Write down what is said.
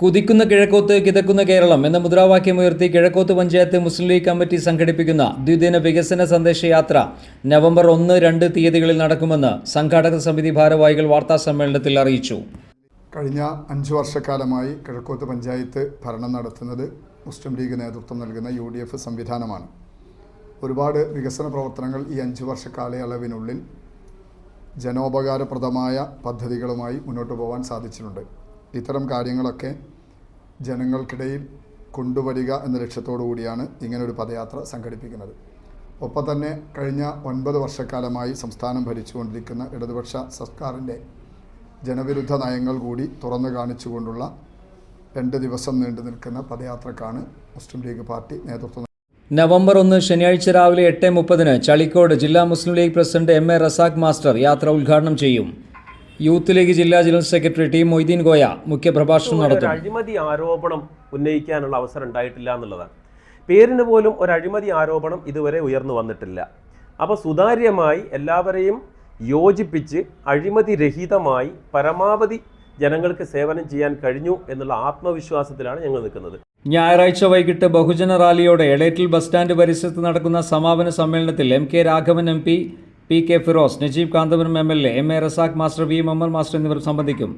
കുതിക്കുന്ന കിഴക്കോത്ത് കിതക്കുന്ന കേരളം എന്ന മുദ്രാവാക്യം ഉയർത്തി കിഴക്കോത്ത് പഞ്ചായത്ത് മുസ്ലിം ലീഗ് കമ്മിറ്റി സംഘടിപ്പിക്കുന്ന ദ്വിദിന വികസന സന്ദേശയാത്ര നവംബർ ഒന്ന് രണ്ട് തീയതികളിൽ നടക്കുമെന്ന് സംഘാടക സമിതി ഭാരവാഹികൾ വാർത്താ സമ്മേളനത്തിൽ അറിയിച്ചു. കഴിഞ്ഞ അഞ്ച് വർഷക്കാലമായി കിഴക്കോത്ത് പഞ്ചായത്ത് ഭരണം നടത്തുന്നത് മുസ്ലിം ലീഗ് നേതൃത്വം നൽകുന്ന യു ഡി എഫ് സംവിധാനമാണ്. ഒരുപാട് വികസന പ്രവർത്തനങ്ങൾ ഈ അഞ്ച് വർഷ കാലയളവിനുള്ളിൽ ജനോപകാരപ്രദമായ പദ്ധതികളുമായി മുന്നോട്ട് പോകാൻ സാധിച്ചിട്ടുണ്ട്. ഇത്തരം കാര്യങ്ങളൊക്കെ ജനങ്ങൾക്കിടയിൽ കൊണ്ടുവരിക എന്ന ലക്ഷ്യത്തോടു കൂടിയാണ് ഇങ്ങനൊരു പദയാത്ര സംഘടിപ്പിക്കുന്നത്. ഒപ്പം തന്നെ കഴിഞ്ഞ ഒൻപത് വർഷക്കാലമായി സംസ്ഥാനം ഭരിച്ചുകൊണ്ടിരിക്കുന്ന ഇടതുപക്ഷ സർക്കാരിന്റെ ജനവിരുദ്ധ നയങ്ങൾ കൂടി തുറന്നു കാണിച്ചുകൊണ്ടുള്ള രണ്ട് ദിവസം നീണ്ടു നിൽക്കുന്ന പദയാത്രക്കാണ് മുസ്ലിം ലീഗ് പാർട്ടി നേതൃത്വം നവംബർ ഒന്ന് ശനിയാഴ്ച രാവിലെ എട്ട് മുപ്പതിന് ചളിക്കോട് ജില്ലാ Muslim League president M A Razak master യാത്ര ഉദ്ഘാടനം ചെയ്യും. യൂത്ത് ലീഗ് ജില്ലാ general secretary T Moideen Goya മുഖ്യപ്രഭാഷണം നടത്തും. അഴിമതി ആരോപണം ഉന്നയിക്കാനുള്ള അവസരം ഉണ്ടായിട്ടില്ല എന്നുള്ളതാണ്. പേരിന് പോലും ഒരു അഴിമതി ആരോപണം ഇതുവരെ ഉയർന്നു വന്നിട്ടില്ല. അപ്പോൾ സുതാര്യമായി എല്ലാവരെയും യോജിപ്പിച്ച് അഴിമതി രഹിതമായി പരമാവധി ജനങ്ങൾക്ക് സേവനം ചെയ്യാൻ കഴിഞ്ഞു എന്നുള്ള ആത്മവിശ്വാസത്തിലാണ് ഞങ്ങൾ നിൽക്കുന്നത്. ഞായറാഴ്ച വൈകിട്ട് ബഹുജന റാലിയോടെ എളേറ്റിൽ ബസ് സ്റ്റാൻഡ് പരിസരത്ത് നടക്കുന്ന സമാപന സമ്മേളനത്തിൽ M K Raghavan M P P K Firoz Najeeb Kanthapuram M L A M A Razak master V M Muhammad master എന്നിവർ സംബന്ധിക്കും.